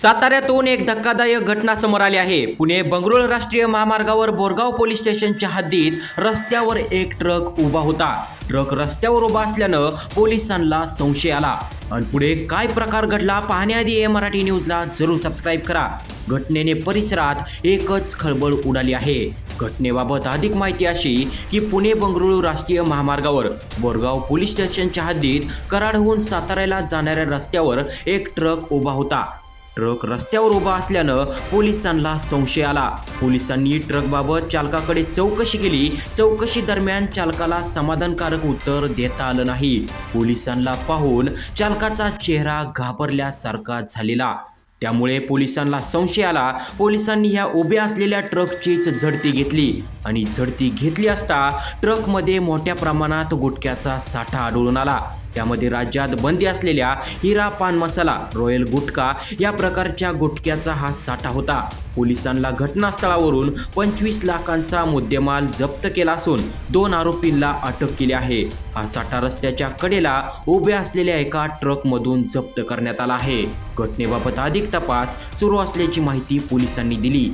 साताऱ्यातून एक धक्कादायक घटना समोर आली आहे. पुणे बंगळुरू राष्ट्रीय महामार्गावर बोरगाव पोलीस स्टेशनच्या हद्दीत रस्त्यावर एक ट्रक उभा होता. ट्रक रस्त्यावर उभा असल्यानं पोलिसांना संशय आला. आणि पुढे काय प्रकार घडला पाहण्याआधी ए मराठी न्यूजला जरूर सबस्क्राईब करा. घटनेने परिसरात एकच खळबळ उडाली आहे. घटनेबाबत अधिक माहिती अशी की पुणे बंगळुरू राष्ट्रीय महामार्गावर बोरगाव पोलीस स्टेशनच्या हद्दीत कराडहून साताऱ्याला जाणाऱ्या रस्त्यावर एक ट्रक उभा होता. ट्रक रस्त्यावर उभा असल्यानं पोलिसांना संशय आला. पोलिसांनी ट्रकबाबत चालकाकडे चौकशी केली. चौकशी दरम्यान चालकाला समाधानकारक उत्तर देता आलं नाही. पोलिसांना पाहून चालकाचा चेहरा घाबरल्यासारखा झालेला. त्यामुळे पोलिसांना संशय आला. पोलिसांनी ह्या उभ्या असलेल्या ट्रकचीच झडती घेतली आणि झडती घेतली असता ट्रकमध्ये मोठ्या प्रमाणात गुटख्याचा साठा आढळून आला. त्यामध्ये राज्यात बंदी असलेल्या हिरा पान मसाला रॉयल गुटखा या प्रकारच्या गुटख्याचा हा साठा होता. पोलिसांना घटनास्थळावरून पंचवीस लाखांचा मुद्देमाल जप्त केला असून दोन आरोपींना अटक केली आहे. हा साठा रस्त्याच्या कडेला उभ्या असलेल्या एका ट्रकमधून जप्त करण्यात आला आहे. घटनेबाबत अधिक तपास सुरू असल्याची माहिती पोलिसांनी दिली.